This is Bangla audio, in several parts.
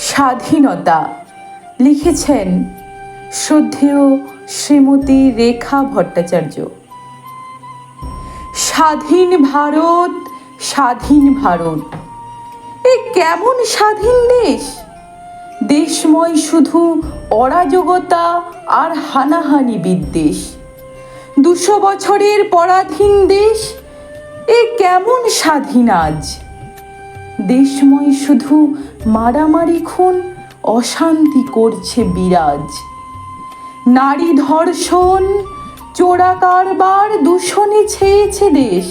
স্বাধীনতা। লিখেছেন শ্রদ্ধেয় শ্রীমতী রেখা ভট্টাচার্য। স্বাধীন ভারত স্বাধীন ভারত। এ কেমন স্বাধীন দেশ? দেশময় শুধু অরাজকতা আর হানাহানি বিদ্বেষ। দুশো বছরের পরাধীন দেশ, এ কেমন স্বাধীন আজ? দেশময় শুধু মারামারি খুন, অশান্তি করছে বিরাজ। নারী ধর্ষণ, চোরা কারবার দূষণে ছেয়েছে দেশ।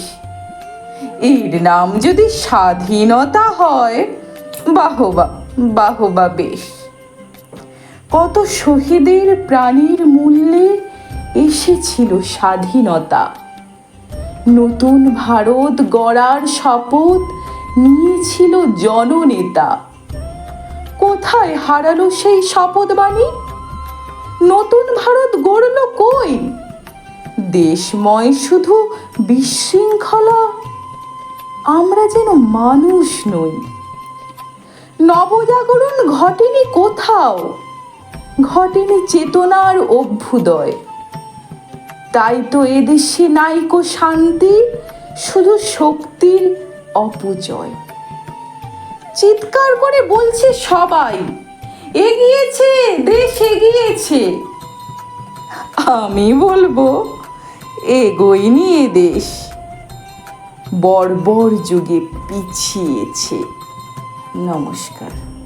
এর নাম যদি স্বাধীনতা হয়, বাহবা বাহবা বেশ। কত শহীদের প্রাণীর মূল্যে এসেছিল স্বাধীনতা। নতুন ভারত গড়ার শপথ নিয়েছিল জননেতা। কোথায় হারালো সেই শপথ বাণী নতুন ভারত গড়ল কই? দেশময় শুধু বিশৃঙ্খলা? আমরা যেন মানুষ নই। নবজাগরণ ঘটেনি কোথাও? ঘটেনি চেতনার অভ্যুদয়। তাই তো এদেশে নাইকো শান্তি, শুধু শক্তির অপচয়। চিৎকার করে বলছে সবাই, এগিয়েছে, দেশ এগিয়েছে। আমি বলব, এগোয়নি এ দেশ। বর্বর যুগে পিছিয়েছে। নমস্কার।